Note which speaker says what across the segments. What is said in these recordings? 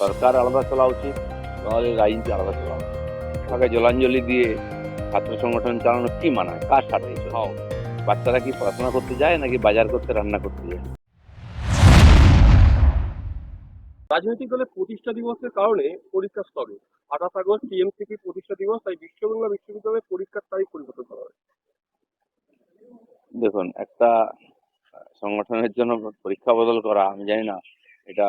Speaker 1: সরকার আলাদা চলা উচিত তাহলে রাজনীতি আলাদা চলা উচিত তাকে জলাঞ্জলি দিয়ে ছাত্র সংগঠন চালানো কি মানায়? কার সাথে হাও বাচ্চারা কি পড়াশোনা করতে যায় নাকি বাজার করতে রান্না করতে যায়?
Speaker 2: রাজনৈতিক দলের প্রতিষ্ঠা দিবসের কারণে পরীক্ষা স্থগিত। আঠাশ আগস্ট টিএমসিপি প্রতিষ্ঠা দিবস তাই বিশ্ববাংলা বিশ্ববিদ্যালয়ের পরীক্ষার তারিখ পরিবর্তন করা হয়
Speaker 1: দেখুন একটা সংগঠনের জন্য পরীক্ষা বদল করা আমি জানি না এটা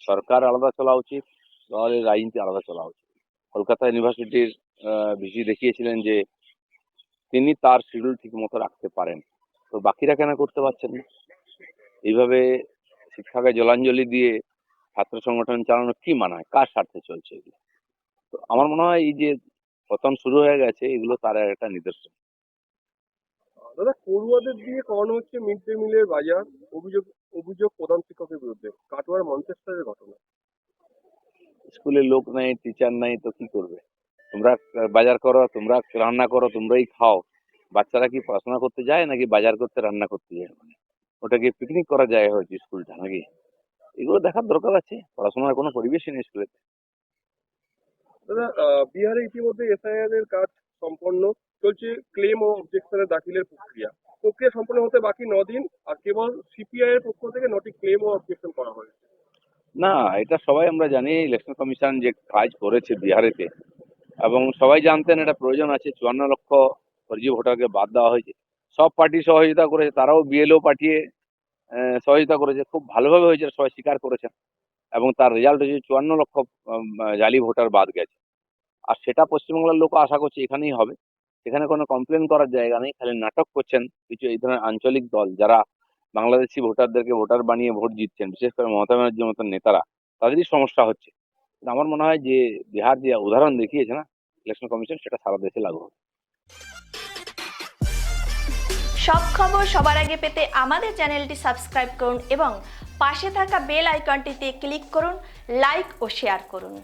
Speaker 1: সরকার আলাদা চলা উচিত তাহলে রাজনীতি আলাদা চলা উচিত কলকাতা ইউনিভার্সিটির ভিসি দেখিয়েছিলেন যে তিনি তার শিডিউল ঠিক মতো রাখতে পারেন। তো বাকিরা কেন করতে পারছেন না? এইভাবে শিক্ষাকে জলাঞ্জলি দিয়ে ছাত্র সংগঠন চালানো কি মানায়? কার স্বার্থে চলছে এগুলো? তো আমার মনে হয় এই যে পতন শুরু হয়ে গেছে, এগুলো তার একটা নিদর্শন।
Speaker 2: দাদা পড়ুয়াদের দিয়ে করানো হচ্ছে মিড ডে মিলের বাজার অভিযোগ অভিযোগ প্রধান শিক্ষকের বিরুদ্ধে। কাটোয়ার মঞ্চেস্টারের ঘটনা।
Speaker 1: স্কুলে লোক নাই টিচার নাই তো কি করবে? তোমরা বাজার করো তোমরা রান্না করো তোমরাই খাও। বাচ্চারা কি পড়াশোনা করতে যায় নাকি বাজার করতে রান্না করতে যায়? ওটা কি পিকনিক করা যায় হয়েছে স্কুলটা নাকি? এগুলো দেখার দরকার আছে। পড়াশোনার কোনো পরিবেশই নেই স্কুলে।
Speaker 2: দাদা বিহারে ইতিমধ্যে এসআইআর এর কাজ সম্পন্ন চলছে ক্লেম ও অবজেকশনের দাখিলের প্রক্রিয়া। প্রক্রিয়া সম্পন্ন হতে বাকি ন দিন আর কেবল সিপিআই এর পক্ষ থেকে নটি ক্লেম ও অবজেকশন করা হয়েছে।
Speaker 1: না, এটা সবাই আমরা জানি ইলেকশন কমিশন যে কাজ করেছে বিহারেতে, এবং সবাই জানতেন এটা প্রয়োজন আছে, চুয়ান্ন লক্ষ ফর্জি ভোটারকে বাদ দেওয়া হয়েছে। সব পার্টি সহযোগিতা করেছে, তারাও বিএলও পাঠিয়ে সহযোগিতা করেছে। খুব ভালোভাবে হয়েছে সবাই স্বীকার করেছেন। এবং তার রেজাল্ট হয়েছে চুয়ান্ন লক্ষ জালি ভোটার বাদ গেছে। আর সেটা পশ্চিমবাংলার লোক আশা করছে এখানেই হবে। এখানে কোনো কমপ্লেন করার জায়গা নেই, খালি নাটক করছেন কিছু এই ধরনের আঞ্চলিক দল যারা বাংলাদেশি ভোটারদেরকে ভোটার বানিয়ে ভোট জিতছেন, বিশেষ করে মমতা ব্যানার্জির মতন নেতারা, তাদেরই সমস্যা হচ্ছে। আমার মনে হয় যে বিহার যে উদাহরণ দেখিয়েছে না ইলেকশন কমিশন সেটা সারা দেশে লাগু হবে।
Speaker 3: সব খবর সবার আগে পেতে আমাদের চ্যানেলটি সাবস্ক্রাইব করুন এবং পাশে থাকা বেল আইকনটিতে ক্লিক করুন, লাইক ও শেয়ার করুন।